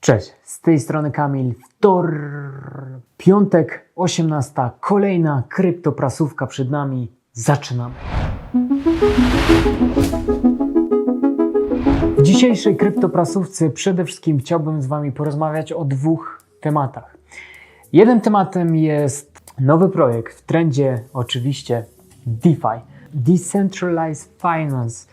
Cześć, z tej strony Kamil. Wtor... Piątek, 18. Kolejna kryptoprasówka przed nami. Zaczynamy. W dzisiejszej kryptoprasówce przede wszystkim chciałbym z Wami porozmawiać o dwóch tematach. Jednym tematem jest nowy projekt w trendzie oczywiście DeFi, Decentralized Finance.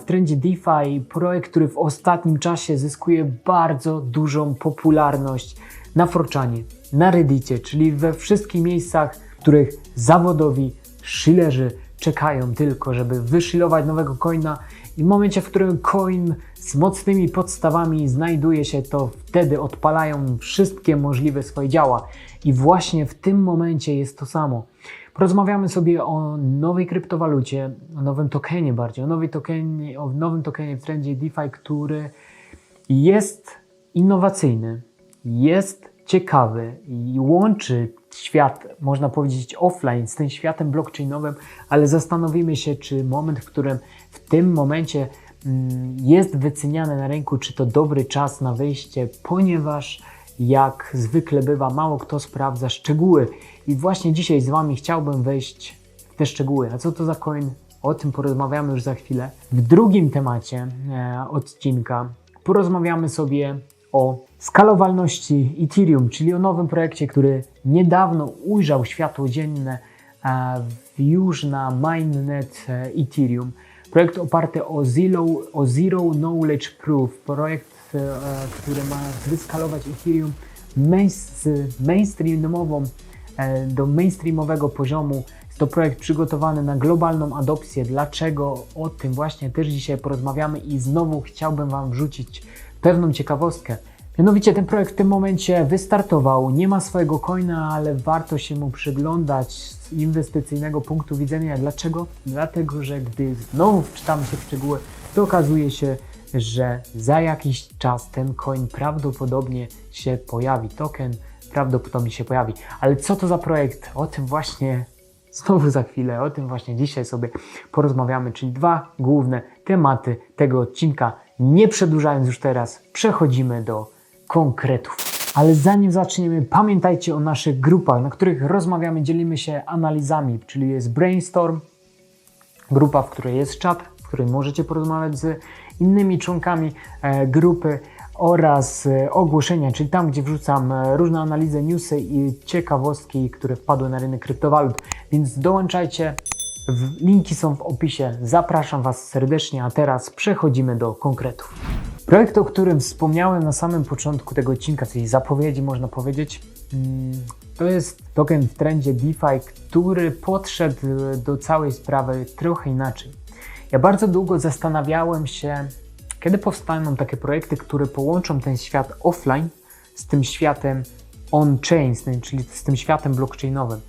W trendzie DeFi projekt, który w ostatnim czasie zyskuje bardzo dużą popularność na Forczanie, na Reddicie, czyli we wszystkich miejscach, w których zawodowi shillerzy czekają tylko, żeby wyshilować nowego coina i w momencie, w którym coin z mocnymi podstawami znajduje się, to wtedy odpalają wszystkie możliwe swoje działa. I właśnie w tym momencie jest to samo. Porozmawiamy sobie o nowej kryptowalucie, o nowym tokenie bardziej, o, nowej tokenie, o nowym tokenie w trendzie DeFi, który jest innowacyjny, jest ciekawy i łączy świat, można powiedzieć, offline z tym światem blockchainowym, ale zastanowimy się, czy moment, w którym w tym momencie mm, jest wyceniany na rynku, czy to dobry czas na wyjście, ponieważ jak zwykle bywa, mało kto sprawdza szczegóły. I właśnie dzisiaj z Wami chciałbym wejść w te szczegóły. A co to za coin? O tym porozmawiamy już za chwilę. W drugim temacie e, odcinka porozmawiamy sobie o skalowalności Ethereum, czyli o nowym projekcie, który niedawno ujrzał światło dzienne e, już na mainnet e, Ethereum. Projekt oparty o Zero, o Zero Knowledge Proof, projekt, e, który ma wyskalować Ethereum z mainstreamową e, do mainstreamowego poziomu. Jest to projekt przygotowany na globalną adopcję. Dlaczego? O tym właśnie też dzisiaj porozmawiamy i znowu chciałbym Wam wrzucić pewną ciekawostkę. Mianowicie ten projekt w tym momencie wystartował, nie ma swojego coina, ale warto się mu przyglądać z inwestycyjnego punktu widzenia. Dlaczego? Dlatego, że gdy znowu wczytamy się w szczegóły, to okazuje się, że za jakiś czas ten coin prawdopodobnie się pojawi. Token prawdopodobnie się pojawi. Ale co to za projekt? O tym właśnie znowu za chwilę, o tym właśnie dzisiaj sobie porozmawiamy, czyli dwa główne tematy tego odcinka. Nie przedłużając już teraz, przechodzimy do konkretów. Ale zanim zaczniemy, pamiętajcie o naszych grupach, na których rozmawiamy, dzielimy się analizami, czyli jest Brainstorm, grupa, w której jest czat, w której możecie porozmawiać z innymi członkami e, grupy oraz e, ogłoszenia, czyli tam, gdzie wrzucam e, różne analizy, newsy i ciekawostki, które wpadły na rynek kryptowalut. Więc dołączajcie, linki są w opisie. Zapraszam Was serdecznie, a teraz przechodzimy do konkretów. Projekt, o którym wspomniałem na samym początku tego odcinka, czyli zapowiedzi, można powiedzieć, mm, to jest token w trendzie DeFi, który podszedł do całej sprawy trochę inaczej. Ja bardzo długo zastanawiałem się, kiedy powstaną takie projekty, które połączą ten świat offline z tym światem on-chain, czyli z tym światem blockchainowym.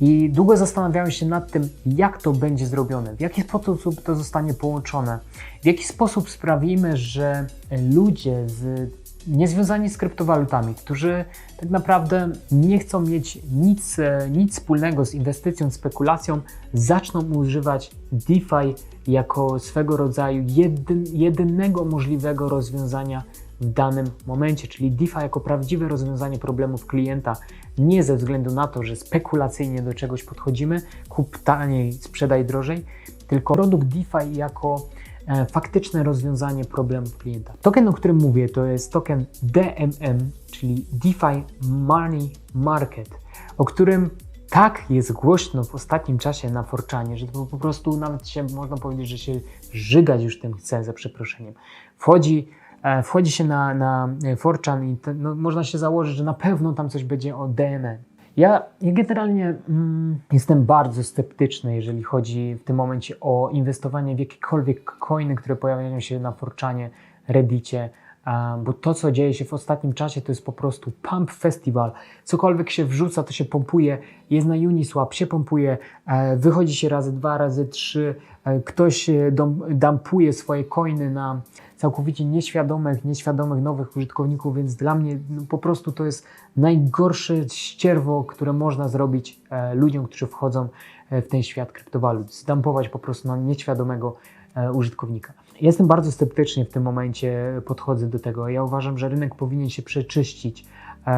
I długo zastanawiałem się nad tym, jak to będzie zrobione, w jaki sposób to zostanie połączone, w jaki sposób sprawimy, że ludzie z, niezwiązani z kryptowalutami, którzy tak naprawdę nie chcą mieć nic, e, nic wspólnego z inwestycją, spekulacją, zaczną używać DeFi jako swego rodzaju jedyn, jedynego możliwego rozwiązania w danym momencie, czyli DeFi jako prawdziwe rozwiązanie problemów klienta, nie ze względu na to, że spekulacyjnie do czegoś podchodzimy, kup taniej, sprzedaj drożej, tylko produkt DeFi jako faktyczne rozwiązanie problemów klienta. Token, o którym mówię, to jest token DMM, czyli DeFi Money Market, o którym tak jest głośno w ostatnim czasie na Forczanie, że to po prostu nawet się można powiedzieć, że się żygać już tym chce, za przeproszeniem. Wchodzi, e, wchodzi się na, na Forczan i te, no, można się założyć, że na pewno tam coś będzie o DMM. Ja, ja generalnie mm, jestem bardzo sceptyczny, jeżeli chodzi w tym momencie o inwestowanie w jakiekolwiek coiny, które pojawiają się na Forczanie, Reddicie, bo to, co dzieje się w ostatnim czasie, to jest po prostu pump festival. Cokolwiek się wrzuca, to się pompuje, jest na Uniswap, się pompuje, e, wychodzi się razy dwa, razy trzy, e, ktoś e, dumpuje swoje coiny na całkowicie nieświadomych, nieświadomych nowych użytkowników, więc dla mnie no, po prostu to jest najgorsze ścierwo, które można zrobić e, ludziom, którzy wchodzą e, w ten świat kryptowalut. Zdampować po prostu na nieświadomego e, użytkownika. Jestem bardzo sceptycznie w tym momencie podchodzę do tego. Ja uważam, że rynek powinien się przeczyścić,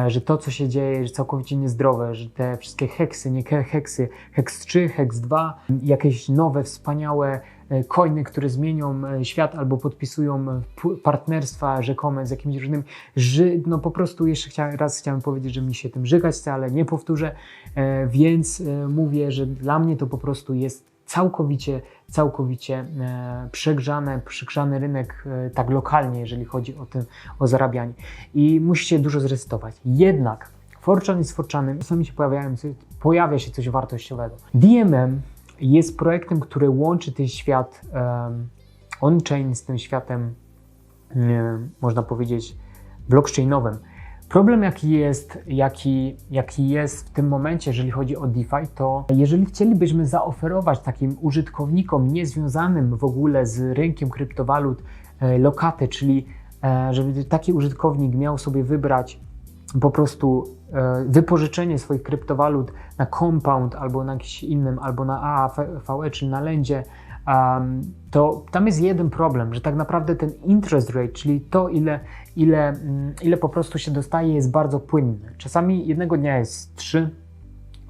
że to, co się dzieje, jest całkowicie niezdrowe, że te wszystkie heksy, nie heksy, heks 3, heks 2, jakieś nowe, wspaniałe coiny, które zmienią e, świat albo podpisują p- partnerstwa rzekome z jakimiś różnymi, ży, no po prostu jeszcze raz chciałem powiedzieć, że mi się tym żygać chce, ale nie powtórzę, e, więc e, mówię, że dla mnie to po prostu jest całkowicie, całkowicie e, przegrzane, przegrzany rynek e, tak lokalnie, jeżeli chodzi o, tym, o zarabianie. I musicie dużo zresetować. Jednak Forchan jest Forchanem, czasami się pojawiają, pojawia się coś wartościowego. DMM jest projektem, który łączy ten świat on-chain z tym światem, można powiedzieć, blockchainowym. Problem, jaki jest, jaki, jaki jest w tym momencie, jeżeli chodzi o DeFi, to jeżeli chcielibyśmy zaoferować takim użytkownikom niezwiązanym w ogóle z rynkiem kryptowalut e, lokaty, czyli e, żeby taki użytkownik miał sobie wybrać po prostu wypożyczenie swoich kryptowalut na Compound albo na jakimś innym, albo na AAVE, czyli na lędzie, um, to tam jest jeden problem, że tak naprawdę ten interest rate, czyli to, ile, ile, mm, ile po prostu się dostaje, jest bardzo płynny. Czasami jednego dnia jest 3,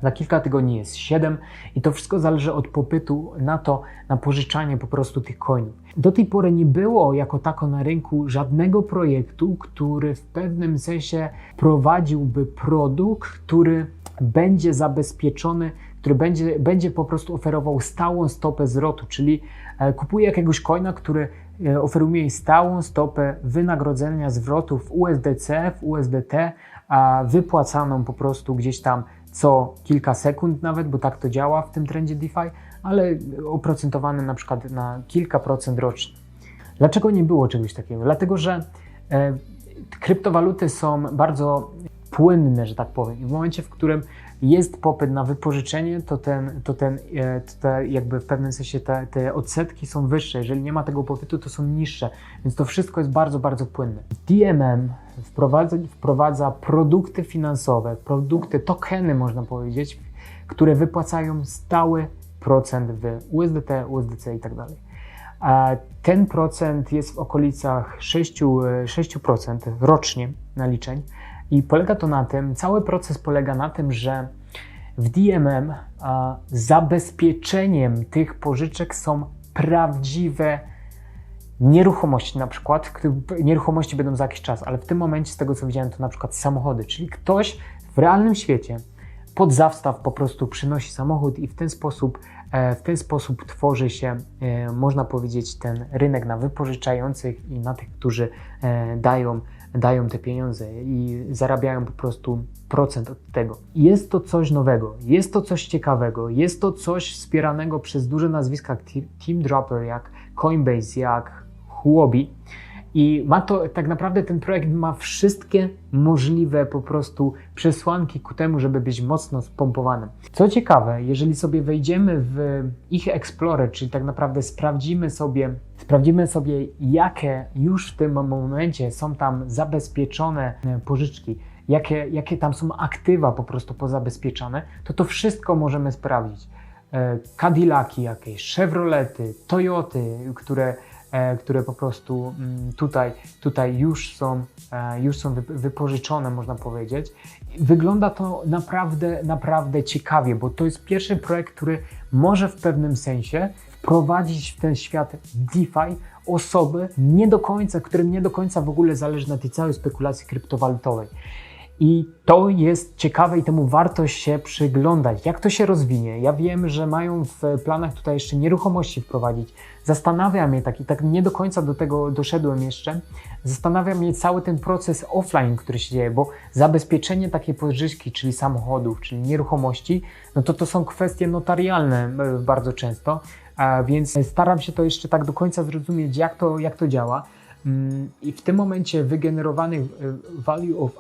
za kilka tygodni jest 7 i to wszystko zależy od popytu na to, na pożyczanie po prostu tych coinów. Do tej pory nie było jako tako na rynku żadnego projektu, który w pewnym sensie prowadziłby produkt, który będzie zabezpieczony, który będzie, będzie po prostu oferował stałą stopę zwrotu, czyli e, kupuje jakiegoś coina, który e, oferuje stałą stopę wynagrodzenia zwrotu w USDC, w USDT, a wypłacaną po prostu gdzieś tam co kilka sekund nawet, bo tak to działa w tym trendzie DeFi, ale oprocentowane na przykład na kilka procent rocznie. Dlaczego nie było czegoś takiego? Dlatego, że e, kryptowaluty są bardzo płynne, że tak powiem. W momencie, w którym jest popyt na wypożyczenie, to ten, to ten e, to te jakby w pewnym sensie te, te odsetki są wyższe. Jeżeli nie ma tego popytu, to są niższe. Więc to wszystko jest bardzo, bardzo płynne. DMM wprowadza, wprowadza produkty finansowe, produkty, tokeny można powiedzieć, które wypłacają stały procent w USDT, USDC i tak dalej. Ten procent jest w okolicach 6%, 6% rocznie naliczeń. I polega to na tym, cały proces polega na tym, że w DMM a, zabezpieczeniem tych pożyczek są prawdziwe nieruchomości, na przykład. Nieruchomości będą za jakiś czas, ale w tym momencie, z tego co widziałem, to na przykład samochody, czyli ktoś w realnym świecie pod zawstaw po prostu przynosi samochód i w ten sposób, e, w ten sposób tworzy się, e, można powiedzieć, ten rynek na wypożyczających i na tych, którzy e, dają dają te pieniądze i zarabiają po prostu procent od tego. Jest to coś nowego, jest to coś ciekawego, jest to coś wspieranego przez duże nazwiska jak Teamdropper, jak Coinbase, jak Huobi. I ma to, tak naprawdę ten projekt ma wszystkie możliwe po prostu przesłanki ku temu, żeby być mocno spompowanym. Co ciekawe, jeżeli sobie wejdziemy w ich Explorer, czyli tak naprawdę sprawdzimy sobie, sprawdzimy sobie, jakie już w tym momencie są tam zabezpieczone e, pożyczki, jakie, jakie tam są aktywa po prostu pozabezpieczane, to to wszystko możemy sprawdzić. E, Cadillaki jakieś, Chevrolety, Toyoty, które które po prostu mm, tutaj, tutaj już, są, e, już są wypożyczone, można powiedzieć. Wygląda to naprawdę, naprawdę ciekawie, bo to jest pierwszy projekt, który może w pewnym sensie wprowadzić w ten świat DeFi osoby nie do końca, którym nie do końca w ogóle zależy na tej całej spekulacji kryptowalutowej. I to jest ciekawe i temu warto się przyglądać. Jak to się rozwinie? Ja wiem, że mają w planach tutaj jeszcze nieruchomości wprowadzić. Zastanawia mnie tak i tak nie do końca do tego doszedłem jeszcze. Zastanawia mnie cały ten proces offline, który się dzieje, bo zabezpieczenie takiej pożyczki, czyli samochodów, czyli nieruchomości, no to to są kwestie notarialne e, bardzo często, więc staram się to jeszcze tak do końca zrozumieć, jak to, jak to działa. Mm, I w tym momencie wygenerowany e, value of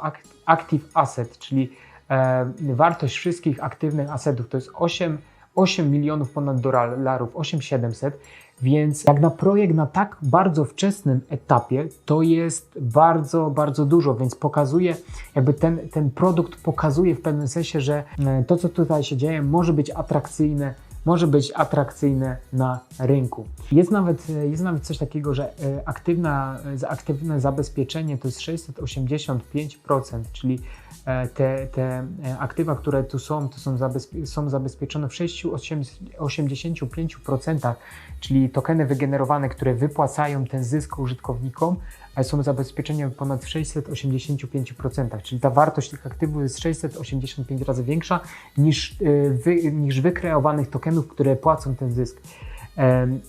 active asset, czyli e, wartość wszystkich aktywnych asetów to jest 8, 8 milionów ponad dolarów, 8700, więc jak na projekt na tak bardzo wczesnym etapie, to jest bardzo, bardzo dużo, więc pokazuje, jakby ten, ten produkt pokazuje w pewnym sensie, że e, to, co tutaj się dzieje, może być atrakcyjne może być atrakcyjne na rynku. Jest nawet, jest nawet coś takiego, że e, aktywna, aktywne zabezpieczenie to jest 685%, czyli e, te, te aktywa, które tu są, to są, zabezpie są zabezpieczone w 685%, czyli tokeny wygenerowane, które wypłacają ten zysk użytkownikom, ale są zabezpieczenia ponad w 685%, czyli ta wartość tych aktywów jest 685 razy większa niż, wy, niż wykreowanych tokenów, które płacą ten zysk.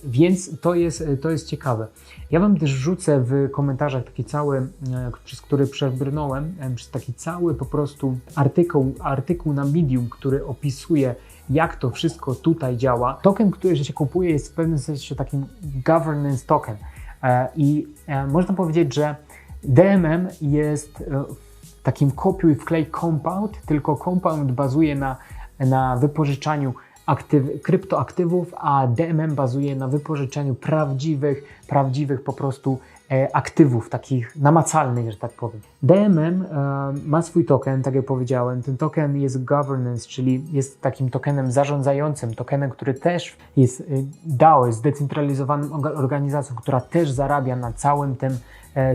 Więc to jest, to jest ciekawe. Ja Wam też rzucę w komentarzach taki cały, e, przez który przebrnąłem, przez taki cały po prostu artykuł, artykuł na Medium, który opisuje jak to wszystko tutaj działa. Token, który się kupuje jest w pewnym sensie takim governance token. E, I e, można powiedzieć, że DMM jest e, takim kopiuj wklej compound, tylko compound bazuje na, na wypożyczaniu aktyw, kryptoaktywów, a DMM bazuje na wypożyczaniu prawdziwych, prawdziwych po prostu E, aktywów takich namacalnych, że tak powiem. DMM e, ma swój token, tak jak powiedziałem. Ten token jest governance, czyli jest takim tokenem zarządzającym, tokenem, który też jest e, DAO, jest zdecentralizowaną organizacją, która też zarabia na całym tym,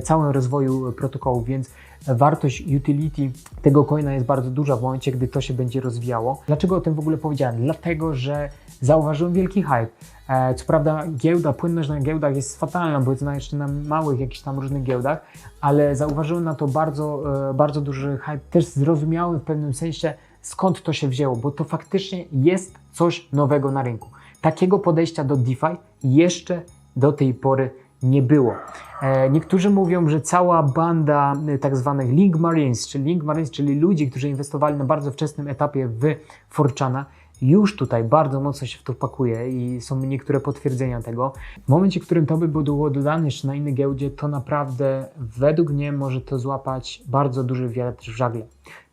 całym rozwoju protokołu, więc wartość utility tego coina jest bardzo duża w momencie, gdy to się będzie rozwijało. Dlaczego o tym w ogóle powiedziałem? Dlatego, że zauważyłem wielki hype. E, co prawda giełda, płynność na giełdach jest fatalna, bo jest na jeszcze na małych jakichś tam różnych giełdach, ale zauważyłem na to bardzo, e, bardzo duży hype. Też zrozumiałem w pewnym sensie skąd to się wzięło, bo to faktycznie jest coś nowego na rynku. Takiego podejścia do DeFi jeszcze do tej pory nie było. E, niektórzy mówią, że cała banda tak zwanych Link Marines, czyli Link Marines, czyli ludzi, którzy inwestowali na bardzo wczesnym etapie w Forchana, już tutaj bardzo mocno się w to pakuje i są niektóre potwierdzenia tego. W momencie, w którym to by było dodane jeszcze na innej giełdzie, to naprawdę według mnie może to złapać bardzo duży wiatr w żagle.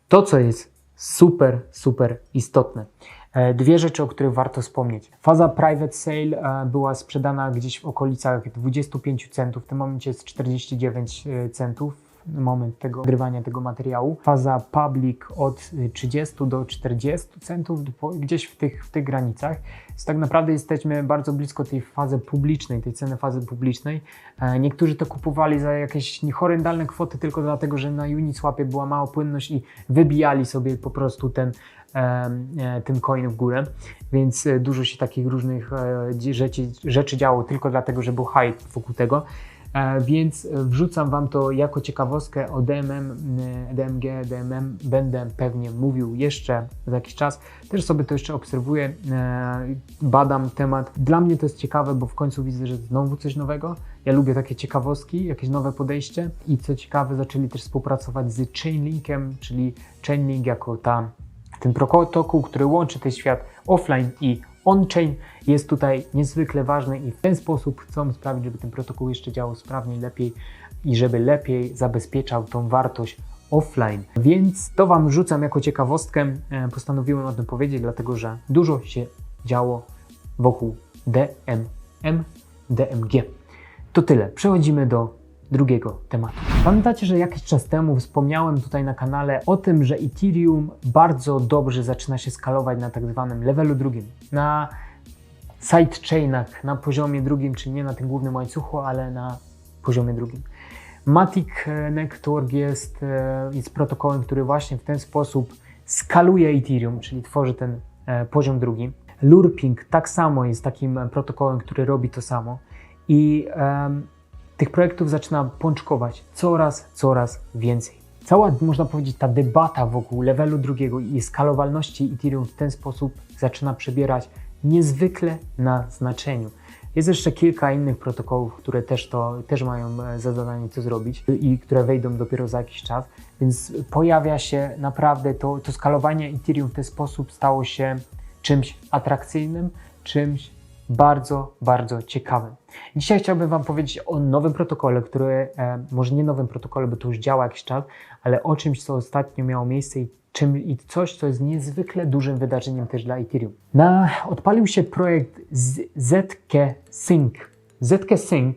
To, co jest super, super istotne. E, dwie rzeczy, o których warto wspomnieć. Faza private sale e, była sprzedana gdzieś w okolicach 25 centów, w tym momencie jest 49 e, centów moment tego nagrywania tego materiału. Faza public od 30 do 40 centów, gdzieś w tych, w tych granicach. Więc tak naprawdę jesteśmy bardzo blisko tej fazy publicznej, tej ceny fazy publicznej. E, niektórzy to kupowali za jakieś horrendalne kwoty tylko dlatego, że na Uniswapie była mała płynność i wybijali sobie po prostu ten, e, e, ten coin w górę, więc dużo się takich różnych rzeczy, rzeczy działo tylko dlatego, że był hype wokół tego. E, więc wrzucam Wam to jako ciekawostkę o DMM, e, DMG, DMM. Będę pewnie mówił jeszcze za jakiś czas. Też sobie to jeszcze obserwuję, e, badam temat. Dla mnie to jest ciekawe, bo w końcu widzę, że znowu coś nowego. Ja lubię takie ciekawostki, jakieś nowe podejście i co ciekawe, zaczęli też współpracować z Chainlinkiem, czyli Chainlink jako ta, ten protokół, który łączy ten świat offline i on-chain jest tutaj niezwykle ważny i w ten sposób chcą sprawić, żeby ten protokół jeszcze działał sprawniej, lepiej i żeby lepiej zabezpieczał tą wartość offline. Więc to Wam rzucam jako ciekawostkę. E, postanowiłem o tym powiedzieć, dlatego że dużo się działo wokół DMM, DMG. To tyle. Przechodzimy do drugiego tematu. Pamiętacie, że jakiś czas temu wspomniałem tutaj na kanale o tym, że Ethereum bardzo dobrze zaczyna się skalować na tak zwanym levelu drugim, na sidechainach na poziomie drugim, czyli nie na tym głównym łańcuchu, ale na poziomie drugim. Matic Network jest, e, jest protokołem, który właśnie w ten sposób skaluje Ethereum, czyli tworzy ten e, poziom drugi. Lurping tak samo jest takim protokołem, który robi to samo. I tych projektów zaczyna pączkować coraz, coraz więcej. Cała, można powiedzieć, ta debata wokół levelu drugiego i skalowalności Ethereum w ten sposób zaczyna przebierać niezwykle na znaczeniu. Jest jeszcze kilka innych protokołów, które też, to, też mają e, za zadanie to zrobić i które wejdą dopiero za jakiś czas, więc pojawia się naprawdę to, to skalowanie Ethereum w ten sposób stało się czymś atrakcyjnym, czymś bardzo, bardzo ciekawym. Dzisiaj chciałbym Wam powiedzieć o nowym protokole, który, e, może nie nowym protokole, bo to już działa jakiś czas, ale o czymś, co ostatnio miało miejsce i, czym, i coś, co jest niezwykle dużym wydarzeniem też dla Ethereum. Na, odpalił się projekt ZK Sync. ZK Sync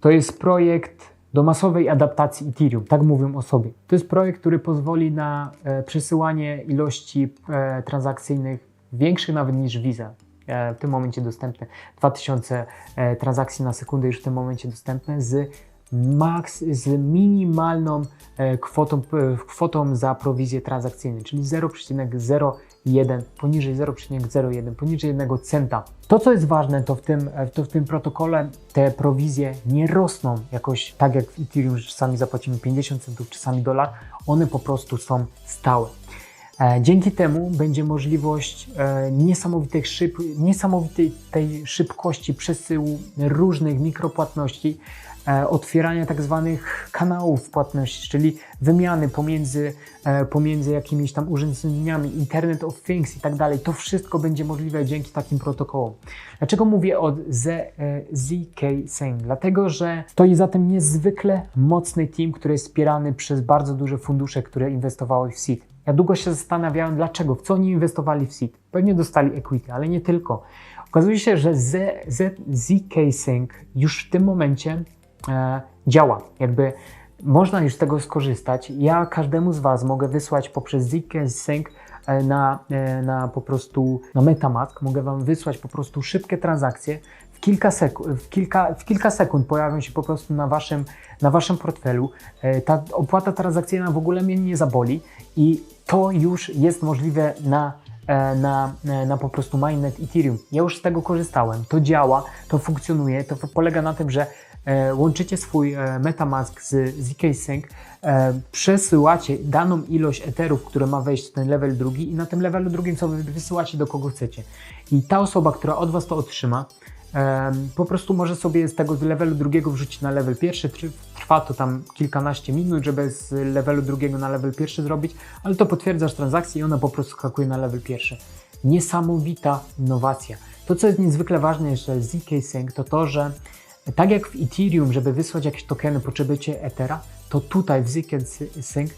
to jest projekt do masowej adaptacji Ethereum, tak mówią o sobie. To jest projekt, który pozwoli na e, przesyłanie ilości e, transakcyjnych większych nawet niż Visa. E, W tym momencie dostępne 2000 e, transakcji na sekundę już w tym momencie dostępne z max, z minimalną e, kwotą, kwotą za prowizję transakcyjną, czyli 0,01, poniżej 0,01, poniżej 1 centa. To, co jest ważne, to w tym, to w tym protokole te prowizje nie rosną jakoś tak jak w Ethereum, że czasami zapłacimy 50 centów, czasami dolar, one po prostu są stałe. E, Dzięki temu będzie możliwość e, niesamowitej, szyb, niesamowitej tej szybkości przesyłu różnych mikropłatności, e, otwierania tak zwanych kanałów płatności, czyli wymiany pomiędzy, pomiędzy jakimiś tam urządzeniami, Internet of Things i tak dalej. To wszystko będzie możliwe dzięki takim protokołom. Dlaczego mówię o ZK Seng? Dlatego, że stoi za tym niezwykle mocny team, który jest wspierany przez bardzo duże fundusze, które inwestowały w seed. Ja długo się zastanawiałem, dlaczego, w co oni inwestowali w seed. Pewnie dostali equity, ale nie tylko. Okazuje się, że ZK Sync już w tym momencie e, działa. Jakby można już z tego skorzystać. Ja każdemu z Was mogę wysłać poprzez ZK Sync e, na, e, na po prostu na Metamask. Mogę Wam wysłać po prostu szybkie transakcje. W kilka, seku- w, kilka, w kilka sekund pojawią się po prostu na Waszym, na waszym portfelu. E, Ta opłata transakcyjna w ogóle mnie nie zaboli i to już jest możliwe na e, na, e, na po prostu mainnet Ethereum. Ja już z tego korzystałem. To działa, to funkcjonuje. To polega na tym, że łączycie swój Metamask z ZK Sync, przesyłacie daną ilość Etherów, które ma wejść w ten level drugi i na tym levelu drugim sobie wysyłacie do kogo chcecie. I ta osoba, która od Was to otrzyma, po prostu może sobie z tego levelu drugiego wrzucić na level pierwszy. Tr- Trwa to tam kilkanaście minut, żeby z levelu drugiego na level pierwszy zrobić, ale to potwierdzasz transakcję i ona po prostu skakuje na level pierwszy. Niesamowita innowacja. To, co jest niezwykle ważne jeszcze z ZK Sync, to to, że tak jak w Ethereum, żeby wysłać jakieś tokeny, potrzebujecie Ethera, to tutaj w ZK Sync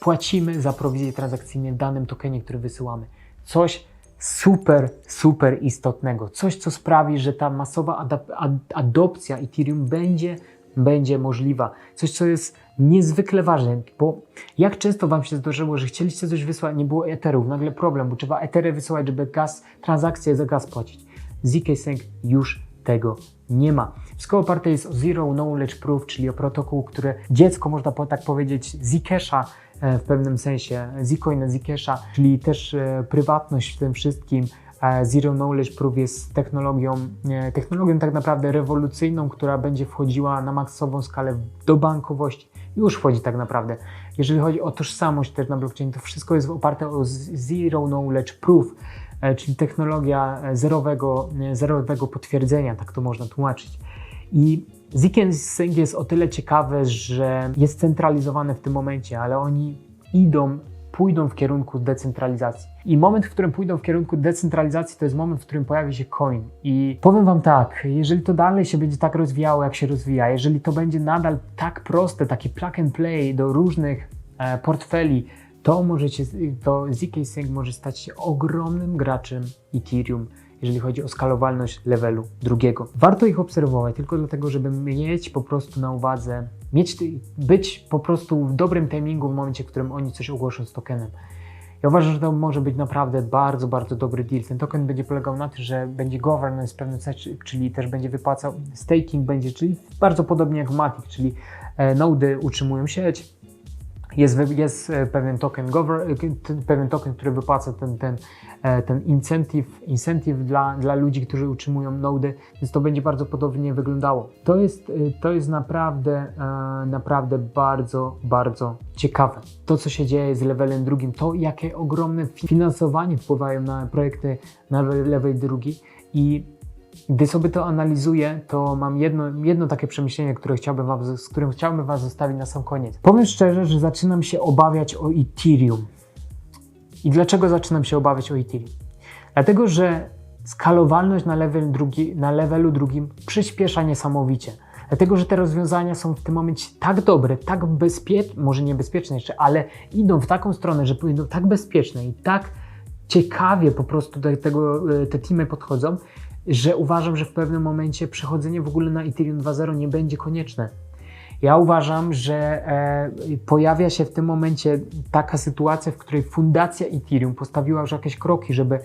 płacimy za prowizję transakcyjną w danym tokenie, który wysyłamy. Coś super, super istotnego. Coś, co sprawi, że ta masowa adopcja Ethereum będzie, będzie możliwa. Coś, co jest niezwykle ważne, bo jak często Wam się zdarzyło, że chcieliście coś wysłać, nie było Etherów, nagle problem, bo trzeba Ethery wysyłać, żeby gaz, transakcje za gaz płacić. ZK Sync już tego nie ma. Wszystko oparte jest o Zero Knowledge Proof, czyli o protokół, który dziecko, można tak powiedzieć, Zkesha e, w pewnym sensie, Zcoina Zkesha, czyli też e, prywatność w tym wszystkim. E, Zero Knowledge Proof jest technologią, e, technologią tak naprawdę rewolucyjną, która będzie wchodziła na maksową skalę do bankowości. Już wchodzi tak naprawdę. Jeżeli chodzi o tożsamość też na blockchain, to wszystko jest oparte o Zero Knowledge Proof, e, czyli technologia e, zerowego, e, zerowego potwierdzenia, tak to można tłumaczyć. I Ziken Sync jest o tyle ciekawe, że jest centralizowane w tym momencie, ale oni idą, pójdą w kierunku decentralizacji. I moment, w którym pójdą w kierunku decentralizacji, to jest moment, w którym pojawi się coin. I powiem Wam tak, jeżeli to dalej się będzie tak rozwijało, jak się rozwija, jeżeli to będzie nadal tak proste, taki plug and play do różnych e, portfeli, to możecie, to ZK Sync może stać się ogromnym graczem Ethereum, jeżeli chodzi o skalowalność levelu drugiego. Warto ich obserwować tylko dlatego, żeby mieć po prostu na uwadze, mieć, być po prostu w dobrym timingu w momencie, w którym oni coś ogłoszą z tokenem. Ja uważam, że to może być naprawdę bardzo, bardzo dobry deal. Ten token będzie polegał na tym, że będzie governance w pewnym czyli też będzie wypłacał staking, będzie, czyli bardzo podobnie jak w Matic, czyli e, nody utrzymują sieć, jest, jest e, pewien token, e, pewien token, który wypłaca ten, ten, e, ten incentive, incentive dla, dla ludzi, którzy utrzymują nody, więc to będzie bardzo podobnie wyglądało. To jest, to jest naprawdę, naprawdę bardzo, bardzo ciekawe. To, co się dzieje z levelem drugim, to jakie ogromne fi- finansowanie wpływają na projekty na le- level drugi i gdy sobie to analizuję, to mam jedno, jedno takie przemyślenie, które chciałbym wam, z którym chciałbym Was zostawić na sam koniec. Powiem szczerze, że zaczynam się obawiać o Ethereum. I dlaczego zaczynam się obawiać o Ethereum? Dlatego, że skalowalność na, level drugi, na levelu drugim przyspiesza niesamowicie. Dlatego, że te rozwiązania są w tym momencie tak dobre, tak bezpieczne, może niebezpieczne jeszcze, ale idą w taką stronę, że pójdą tak bezpieczne i tak ciekawie po prostu do tego e, te teamy podchodzą, że uważam, że w pewnym momencie przechodzenie w ogóle na Ethereum 2.0 nie będzie konieczne. Ja uważam, że e, pojawia się w tym momencie taka sytuacja, w której fundacja Ethereum postawiła już jakieś kroki, żeby,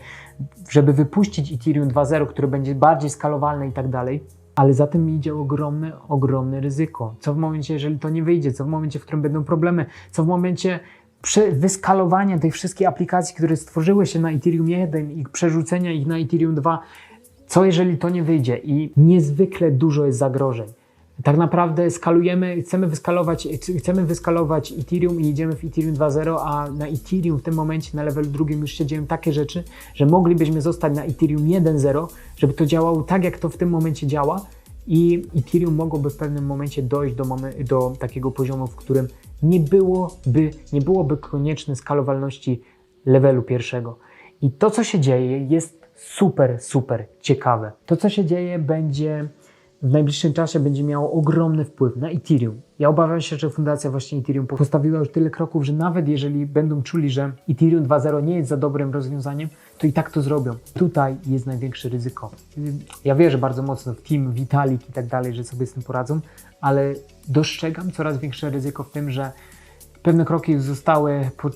żeby wypuścić Ethereum 2.0, które będzie bardziej skalowalne i tak dalej. Ale za tym idzie ogromne, ogromne ryzyko. Co w momencie, jeżeli to nie wyjdzie? Co w momencie, w którym będą problemy? Co w momencie wyskalowania tych wszystkich aplikacji, które stworzyły się na Ethereum 1 i przerzucenia ich na Ethereum 2? Co jeżeli to nie wyjdzie? I niezwykle dużo jest zagrożeń. Tak naprawdę skalujemy, chcemy wyskalować, chcemy wyskalować Ethereum i idziemy w Ethereum 2.0, a na Ethereum w tym momencie na levelu drugim już się dzieją takie rzeczy, że moglibyśmy zostać na Ethereum 1.0, żeby to działało tak, jak to w tym momencie działa i Ethereum mogłoby w pewnym momencie dojść do, do takiego poziomu, w którym nie byłoby, nie byłoby koniecznej skalowalności levelu pierwszego. I to, co się dzieje, jest super, super ciekawe. To, co się dzieje, będzie w najbliższym czasie będzie miało ogromny wpływ na Ethereum. Ja obawiam się, że fundacja właśnie Ethereum postawiła już tyle kroków, że nawet jeżeli będą czuli, że Ethereum 2.0 nie jest za dobrym rozwiązaniem, to i tak to zrobią. Tutaj jest największe ryzyko. Ja wierzę bardzo mocno w team Vitalik i tak dalej, że sobie z tym poradzą, ale dostrzegam coraz większe ryzyko w tym, że pewne kroki zostały, po,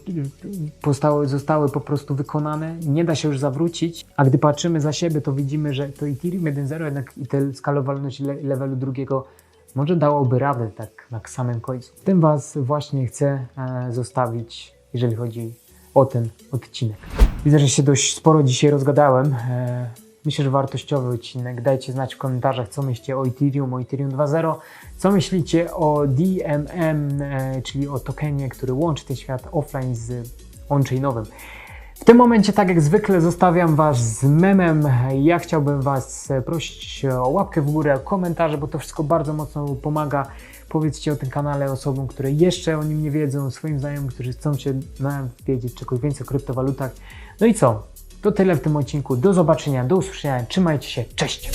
postały, zostały po prostu wykonane, nie da się już zawrócić, a gdy patrzymy za siebie, to widzimy, że to Ethereum 1.0 jednak i tę skalowalność le, levelu drugiego może dałoby radę tak na samym końcu. Tym Was właśnie chcę e, zostawić, jeżeli chodzi o ten odcinek. Widzę, że się dość sporo dzisiaj rozgadałem. Myślę, że wartościowy odcinek. Dajcie znać w komentarzach, co myślicie o Ethereum, o Ethereum 2.0, co myślicie o DMM, e, czyli o tokenie, który łączy ten świat offline z on-chainowym. W tym momencie, tak jak zwykle, zostawiam Was z memem. Ja chciałbym Was prosić o łapkę w górę, o komentarze, bo to wszystko bardzo mocno pomaga. Powiedzcie o tym kanale osobom, które jeszcze o nim nie wiedzą, swoim znajomym, którzy chcą się wiedzieć czegoś więcej o kryptowalutach. No i co? To tyle w tym odcinku. Do zobaczenia, do usłyszenia. Trzymajcie się. Cześć!